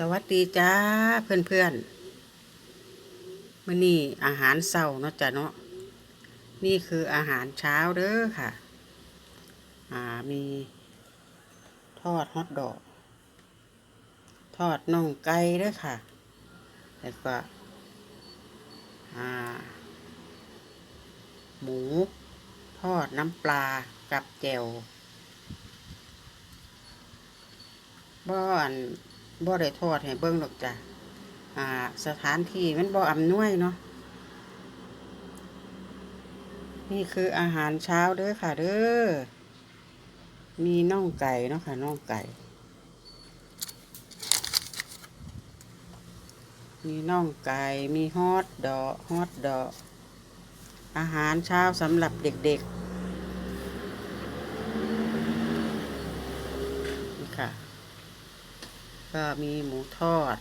สวัสดีจ้าเพื่อนเพื่อนมื่อนี้อาหารเช้าเนาะจ้ะเนาะนี่คืออาหารเช้าเด้อค่ะ อ่ามีทอดฮอทดอก ทอดน่องไก่เด้อค่ะ แล้วก็อ่าหมู ทอดน้ำปลากับแจ่วบ่อัน บ่ได้ทอดให้เบิ่งดอกจ้ะอ่า สถานที่มันบ่อำนวยเนาะนี่คืออาหารเช้าเด้อค่ะ เด้อมีน่องไก่เนาะค่ะน่องไก่ มีน่องไก่ มีฮอทดอกฮอทดอกอาหารเช้าสำหรับเด็กๆ ค่ะ ก็มีหมูทอด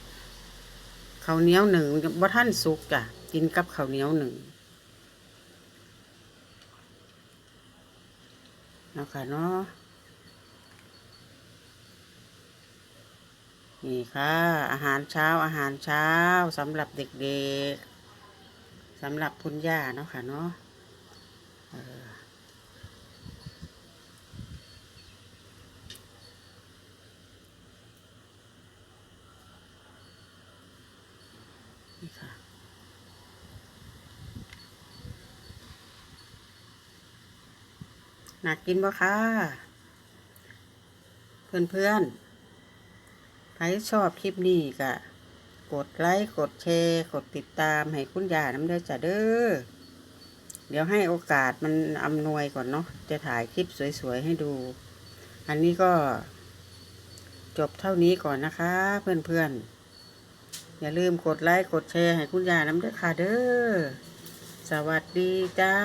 ข้าวเหนียวหนึ่งบ่ท่านสุกจ้ะกินกับข้าวเหนียวหนึ่งนะค่ะเนาะนี่ค่ะ อาหารเช้าอาหารเช้าสำหรับเด็กๆสำหรับคุณย่าเนาะค่ะเนาะเออนี่ ค่ะน่ากินบ่คะเพื่อนๆใครชอบคลิปนี้ก็กดไลค์กดแชร์ กดติดตามให้คุณยาน้ำเด้อจ้ะเด้อ เดี๋ยวให้โอกาสมันอำนวยก่อนเนาะจะถ่ายคลิปสวย ๆ ให้ดู อันนี้ก็จบเท่านี้ก่อนนะคะ เพื่อนๆ อย่าลืมกดไลค์กดแชร์ให้คุณยาน้ำเด้อค่ะเด้อ สวัสดีจ้า